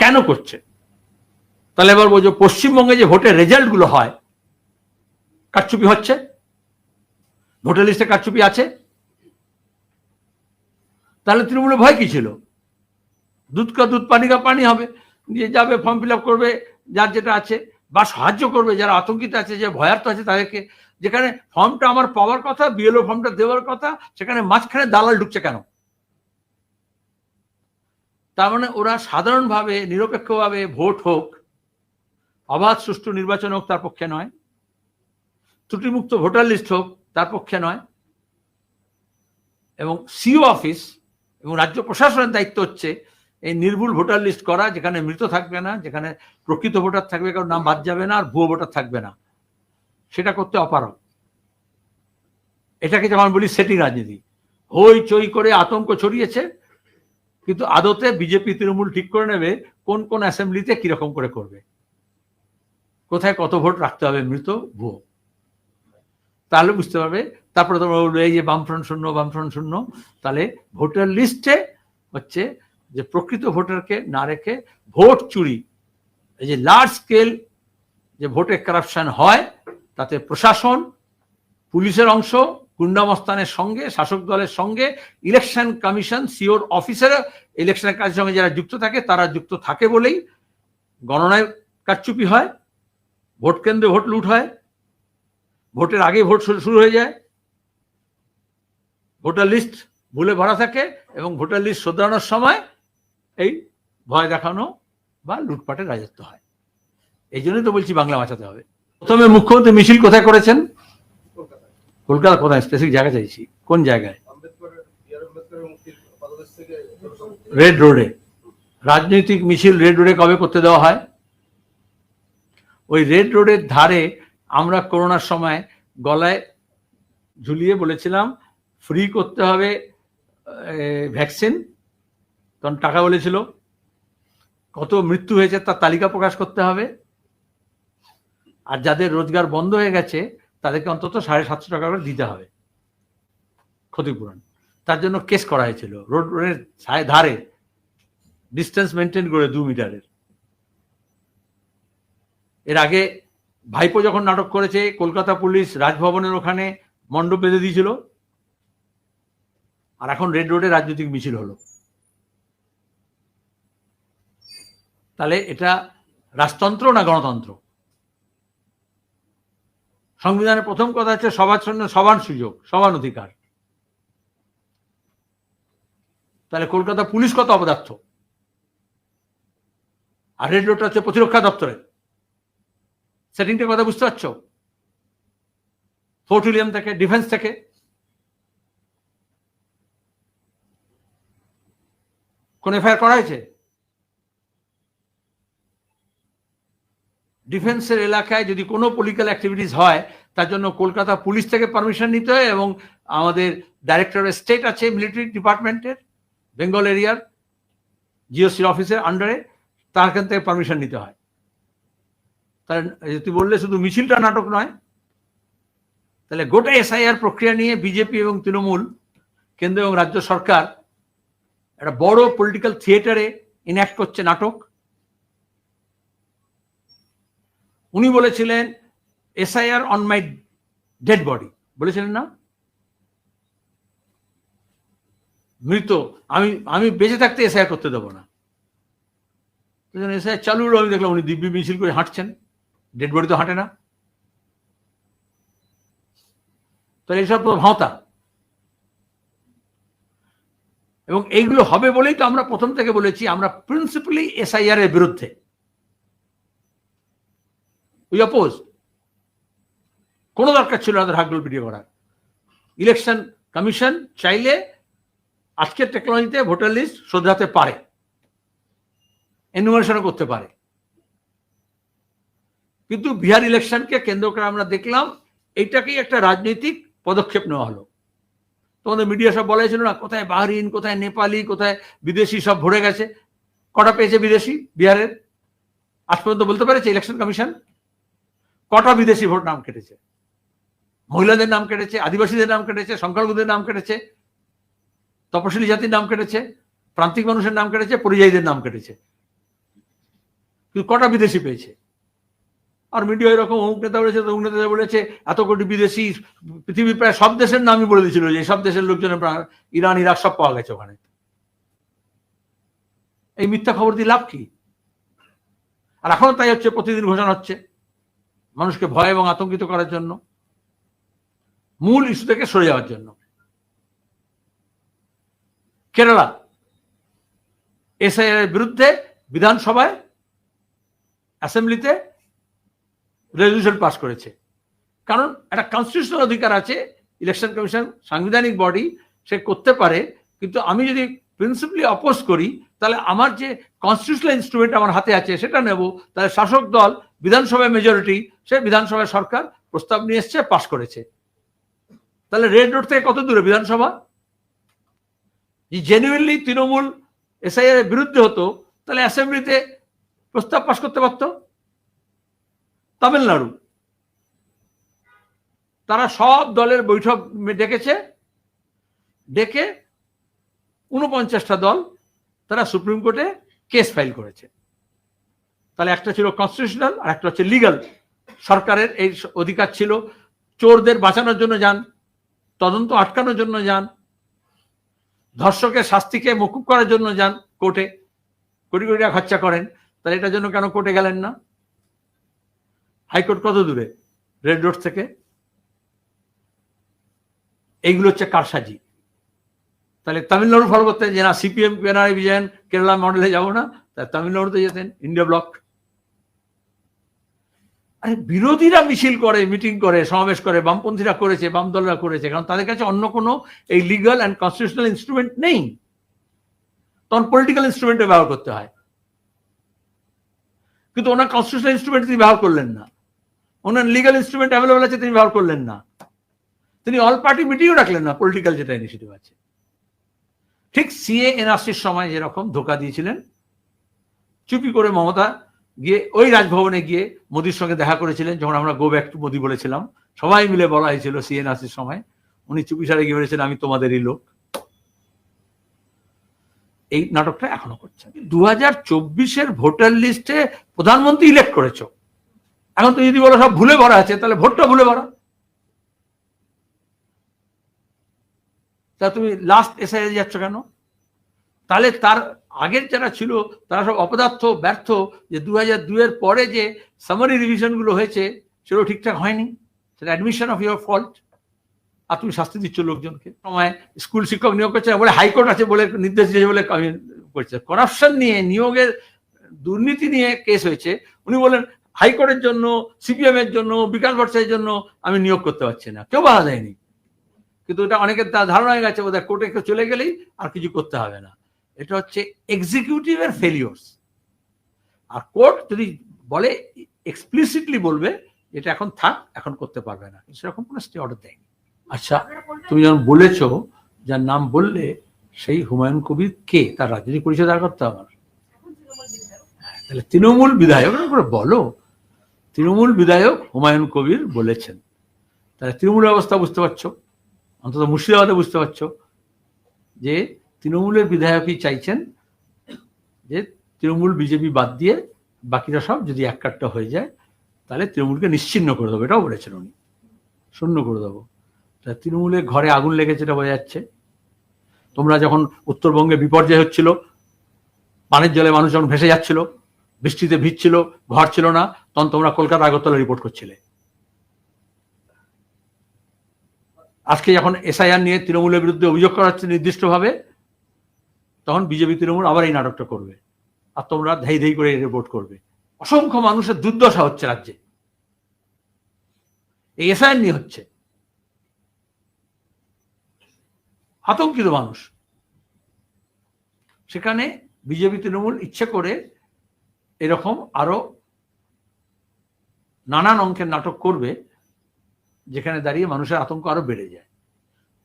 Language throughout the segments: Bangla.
কেন করছে? তাহলে এবার বলছো, পশ্চিমবঙ্গে যে ভোটের রেজাল্টগুলো হয়, কারচুপি হচ্ছে? ভোটার লিস্টে কারচুপি আছে? তাহলে তৃণমূলের ভয় কি ছিল? দুধ কা দুধ, পানি কা পানি হবে। দিয়ে যাবে ফর্ম ফিল করবে, যার যেটা আছে, বা সাহায্য করবে, যারা আতঙ্কিত আছে, যে ভয়ার্ত আছে তাদেরকে। যেখানে ফর্মটা আমার পাওয়ার কথা বিএলও ফর্মটা দেওয়ার কথা, সেখানে মাঝখানে দালাল ঢুকছে কেন? তার মানে ওরা সাধারণভাবে, নিরপেক্ষভাবে ভোট হোক, অবাধ সুষ্ঠু নির্বাচন হোক তার পক্ষে নয়, ত্রুটিমুক্ত ভোটার লিস্ট হোক তার পক্ষে নয়, এবং সিও অফিস এবং রাজ্য প্রশাসনের দায়িত্ব হচ্ছে এই নির্ভুল ভোটার লিস্ট করা, যেখানে মৃত থাকবে না, যেখানে প্রকৃত ভোটার থাকবে কারোর নাম বাদ যাবে না আর ভুয়ো ভোটার থাকবে না। সেটা করতে অপারগ। এটাকে যেমন বলি সেটিং রাজনীতি। হই চই করে আতঙ্ক ছড়িয়েছে কিন্তু আদতে বিজেপি তৃণমূল ঠিক করে নেবে কোন কোন অ্যাসেম্বলিতে কীরকম করে করবে। কোথায় কত ভোট রাখতে হবে মৃত ভুয়ো। তাহলে বুঝতে পারবে। তারপরে তোমরা বলবে এই যে বামফ্রন্ট শূন্য বামফ্রন্ট শূন্য, তাহলে ভোটার লিস্টে হচ্ছে যে প্রকৃত ভোটারকে না রেখে ভোট চুরি, এই যে লার্জ স্কেল যে ভোটে কারাপশন হয়, তাতে প্রশাসন, পুলিশের অংশ গুন্ডামস্তানের সঙ্গে, শাসক দলের সঙ্গে, ইলেকশন কমিশন, সিওর অফিসার ইলেকশনের কাজের সঙ্গে যারা যুক্ত থাকে, তারা যুক্ত থাকে বলেই গণনায় কারচুপি হয়, ভোট কেন্দ্রে ভোট লুট হয়, ভোটের আগে ভোট শুরু হয়ে যায়। ভোটার লিস্ট ভুলে ভরা থাকে এবং ভোটার লিস্ট শোধরানোর সময় এই ভয় দেখানো বা লুটপাটের রাজত্ব হয়। এই জন্যই তো বলছি বাংলা বাঁচাতে হবে। প্রথমে মুখ্যমন্ত্রী মিছিল কোথায় করেছেন? কলকাতা কোথায়? স্পেসিফিক জায়গা চাইছি। কোন জায়গায়? রেড রোডে রাজনৈতিক মিছিল রেড রোডে কবে করতে দেওয়া হয়? ওই রেড রোডের ধারে আমরা করোনার সময় গলায় ঝুলিয়ে বলেছিলাম ফ্রি করতে হবে ভ্যাকসিন তখন টাকা বলেছিল। কত মৃত্যু হয়েছে তার তালিকা প্রকাশ করতে হবে। আর যাদের রোজগার বন্ধ হয়ে গেছে তাদেরকে অন্তত সাড়ে সাতশো টাকা করে দিতে হবে ক্ষতিপূরণ। তার জন্য কেস করা হয়েছিল। রোড রোডের ধারে ডিস্টেন্স মেনটেন করে দু মিটারের। এর আগে ভাইপো যখন নাটক করেছে, কলকাতা পুলিশ রাজভবনের ওখানে মণ্ডপ বেঁধে দিয়েছিল। আর এখন রেড রোডে রাজনৈতিক মিছিল হলো। তাহলে এটা রাজতন্ত্র না গণতন্ত্র? সংবিধানের প্রথম কথা হচ্ছে সবার জন্য সমান সুযোগ, সমান অধিকার। তাহলে কলকাতা পুলিশ কত অপদার্থ? আর রেড রোডটা হচ্ছে প্রতিরক্ষা দপ্তরের সেটিংটার কথা বুঝতে পারছ? ফোর্ট উইলিয়াম থেকে, ডিফেন্স থেকে। কোন এফআইআর করা হয়েছে? ডিফেন্সের এলাকায় যদি কোনো পলিটিক্যাল অ্যাক্টিভিটিস হয়, তার জন্য কলকাতা পুলিশ থেকে পারমিশন নিতে হয় এবং আমাদের ডাইরেক্টর স্টেট আছে মিলিটারি ডিপার্টমেন্টের বেঙ্গল এরিয়ার জিওসির অফিসের আন্ডারে তার কাছ থেকে পারমিশন নিতে হয়। তাহলে তুই বললে শুধু মিছিলটা নাটক নয়, তাহলে গোটা এসআইআর প্রক্রিয়া নিয়ে বিজেপি এবং তৃণমূল, কেন্দ্র এবং রাজ্য সরকার একটা বড় পলিটিক্যাল থিয়েটারে ইনঅ্যাক্ট করছে নাটক। উনি বলেছিলেন, SIR on my dead body বলেছিলেন না? মৃত, আমি আমি বেঁচে থাকতে এসআইআর করতে দেবো না। এসআইআর চালু আমি দেখলাম উনি দিব্যি মিছিল করে হাঁটছেন। ডেড বডি তো হাঁটে না। তাহলে এসব তো এবং এইগুলো হবে বলেই তো আমরা প্রথম থেকে বলেছি, আমরা প্রিন্সিপালি এসআইআর এর বিরুদ্ধে। উই অপোজ কোনো দরকার ছিল না হাগডোল পিটিয়ে করার ইলেকশন কমিশন চাইলে আজকের টেকনোলজিতে ভোটার লিস্ট শোধরাতে পারে। এনুমারেশনও করতে পারে। কিন্তু বিহার ইলেকশনকে কেন্দ্র করে আমরা দেখলাম, এইটাকেই একটা রাজনৈতিক পদক্ষেপ নেওয়া হলো। তোমাদের মিডিয়া সব বলা ছিল না, কোথায় বাহরিন, কোথায় নেপালি, কোথায় বিদেশি সব ভরে গেছে। কটা পেয়েছে বিদেশি? বিহারের? আজ পর্যন্ত বলতে পেরেছে ইলেকশন কমিশন কটা বিদেশি ভোট নাম কেটেছে? মহিলাদের নাম কেটেছে, আদিবাসীদের নাম কেটেছে, সংখ্যালঘুদের নাম কেটেছে, তপশিলি জাতির নাম কেটেছে, প্রান্তিক মানুষের নাম কেটেছে, পরিযায়ীদের নাম কেটেছে। কিন্তু কটা বিদেশি পেয়েছে? আর মিডিয়া এরকম অমুক নেতা বলেছে, তমুক নেতা বলেছে, এত কোটি বিদেশি, পৃথিবীর প্রায় সব দেশের নামই বলে দিয়েছিল যে সব দেশের লোকজনের ইরান, ইরাক সব পাওয়া গেছে ওখানে। এই মিথ্যা খবর দিয়ে লাভ কি? আর এখনও তাই হচ্ছে, প্রতিদিন ঘোষণা হচ্ছে। মানুষকে ভয় এবং আতঙ্কিত করার জন্য, মূল ইস্যু থেকে সরে যাওয়ার জন্য। কেরালা, এসআইআর এর বিরুদ্ধে বিধানসভায় অ্যাসেম্বলিতে রেজলিউশন পাস করেছে। কারণ একটা কনস্টিটিউশনাল অধিকার আছে ইলেকশন কমিশন সাংবিধানিক বডি সে করতে পারে, কিন্তু আমি যদি প্রিন্সিপালি অপোজ করি, তাহলে আমার যে কনস্টিটিউশনাল ইনস্ট্রুমেন্ট আমার হাতে আছে, সেটা নেব, তাহলে শাসক দল বিধানসভায় মেজরিটি সে বিধানসভায় সরকার প্রস্তাব নিয়ে এসছে, পাশ করেছে। তাহলে রেড রোড থেকে কত দূরে বিধানসভা? জেনুইনলি তৃণমূল এসআইআর বিরুদ্ধে হতো, তাহলে অ্যাসেম্বলিতে প্রস্তাব পাশ করতে পারত। তামিলনাড়ু। তারা সব দলের বৈঠক ডেকেছে। ডেকে উনপঞ্চাশটা দল তারা সুপ্রিম কোর্টে কেস ফাইল করেছে। তাহলে একটা ছিল কনস্টিটিউশনাল আর একটা হচ্ছে লিগাল সরকারের এই অধিকার ছিল। চোরদের বাঁচানোর জন্য যান, তদন্ত আটকানোর জন্য যান, ধর্ষকের শাস্তিকে মকুব করার জন্য যান কোর্টে। কোটি কোটি টাকা খরচা করেন, তাহলে এটার জন্য কেন কোর্টে গেলেন না? হাইকোর্ট কত দূরে? রেড রোড থেকে? এইগুলো হচ্ছে কারসাজি। তাহলে তামিলনাড়ু ফলো করতেন যে না, সিপিএম পিনারাই বিজয়ন কেরালা মডেলে যাব না তা তামিলনাড়ুতে যেতেন, ইন্ডিয়া ব্লক। আরে বিরোধীরা মিছিল করে, মিটিং করে, সমাবেশ করে, বামপন্থীরা করেছে বাম দলরা করেছে, কারণ তাদের কাছে অন্য কোনো এই লিগাল অ্যান্ড কনস্টিটিউশনাল ইনস্ট্রুমেন্ট নেই। তখন পলিটিক্যাল ইনস্ট্রুমেন্টে ব্যবহার করতে হয়। কিন্তু ওনার কনস্টিটিউশনাল ইনস্ট্রুমেন্ট তিনি ব্যবহার করলেন না। ওনার লিগাল ইনস্ট্রুমেন্ট অ্যাভেলেবল আছে, তিনি ব্যবহার করলেন না। তিনি অল পার্টি মিটিংও রাখলেন না পলিটিক্যাল যেটা ইনিশিয়েটিভ আছে। ঠিক সিএ এনআরসির সময় যেরকম ধোকা দিয়েছিলেন, চুপি করে মমতা গিয়ে ওই রাজভবনে গিয়ে মোদির সঙ্গে দেখা করেছিলেন, যখন আমরা গো ব্যাক টু মোদি বলেছিলাম। সবাই মিলে বলা হয়েছিল সিএনআরসির সময়, উনি চুপি সারে গিয়ে বলেছেন, আমি তোমাদেরই লোক। এই নাটকটা এখনও করছেন দু হাজার চব্বিশের ভোটার লিস্টে প্রধানমন্ত্রী ইলেক্ট করেছ। এখন তুমি যদি বলো সব ভুলে ভরা আছে, তাহলে ভোটটা ভুলে ভরা। তা তুমি লাস্ট এসে যাচ্ছ কেন? তাহলে তার আগের যারা ছিল, তারা সব অপদার্থ, ব্যর্থ, যে দু হাজার দুয়ের পরে যে সামারি রিভিশনগুলো হয়েছে, সেগুলো ঠিকঠাক হয়নি। সেটা অ্যাডমিশন অফ ইউর ফল্ট আর তুমি শাস্তি দিচ্ছ লোকজনকে। সময় স্কুল শিক্ষক নিয়োগ করছে, বলে হাইকোর্ট আছে বলে নির্দেশ দিয়েছে বলে করছে করাপশন নিয়ে, নিয়োগের দুর্নীতি নিয়ে কেস হয়েছে। উনি বলেন হাইকোর্টের জন্য সিপিএম এর জন্য, বিকাশ ভট্টাচার্যের জন্য আমি নিয়োগ করতে পারছি না। কেউ বাধা দেয়নি। কিন্তু এটা অনেকের ধারণা হয়ে গেছে, বোধহয় কোর্টে চলে গেলেই আর কিছু করতে হবে না। এটা হচ্ছে এক্সিকিউটিভের ফেলিওর্স আর কোর্ট যদি বলে এক্সপ্লিসিটলি বলবে এটা এখন থাক এখন করতে পারবে না। সেরকম কোনো স্টে অর্ডার দেয়নি। আচ্ছা তুমি যখন বলেছ যার নাম বললে সেই হুমায়ুন কবির কে? তার রাজনৈতিক পরিচয় দাঁড় করতে আমার। হ্যাঁ, তাহলে তৃণমূল বিধায়ক করে বলো তৃণমূল বিধায়ক হুমায়ুন কবির বলেছেন। তাহলে তৃণমূলের অবস্থা বুঝতে পারছ? অন্তত মুর্শিদাবাদে বুঝতে পারছ যে তৃণমূলের বিধায়কই চাইছেন যে তৃণমূল, বিজেপি বাদ দিয়ে বাকিরা সব যদি এক কাটটা হয়ে যায়, তাহলে তৃণমূলকে নিশ্চিন্ন করে দেবো, এটাও বলেছেন উনি। শূন্য করে দেবো। তা তৃণমূলের ঘরে আগুন লেগেছে এটা বোঝা যাচ্ছে। তোমরা যখন উত্তরবঙ্গে বিপর্যয় হচ্ছিল, পানের জলে মানুষ যখন ভেসে যাচ্ছিল, বৃষ্টিতে ভিজছিল, ঘর ছিল না, তখন তোমরা কলকাতা আগরতলা রিপোর্ট করছিলে। আজকে যখন এসআইআর নিয়ে তৃণমূলের বিরুদ্ধে অভিযোগ করা হচ্ছে নির্দিষ্টভাবে তখন বিজেপি তৃণমূল আবার এই নাটকটা করবে। আর তোমরা ধেই ধেই করে রিপোর্ট করবে। অসংখ্য মানুষের দুর্দশা হচ্ছে রাজ্যে। এই এসআইআর নিয়ে হচ্ছে। আতঙ্কিত মানুষ। সেখানে বিজেপি তৃণমূল ইচ্ছে করে এরকম আরও নানান অঙ্কের নাটক করবে, যেখানে দাঁড়িয়ে মানুষের আতঙ্ক আরও বেড়ে যায়।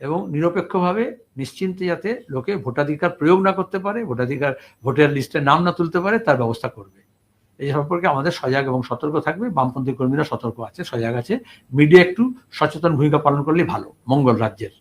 এবং নিরপেক্ষভাবে নিশ্চিন্তে যাতে লোকে ভোটাধিকার প্রয়োগ না করতে পারে, ভোটাধিকার, ভোটার লিস্টে নাম না তুলতে পারে, তার ব্যবস্থা করবে। এই সম্পর্কে আমাদের সজাগ এবং সতর্ক থাকবে। বামপন্থী কর্মীরা সতর্ক আছে, সজাগ আছে। মিডিয়া একটু সচেতন ভূমিকা পালন করলে ভালো, মঙ্গল রাজ্যের।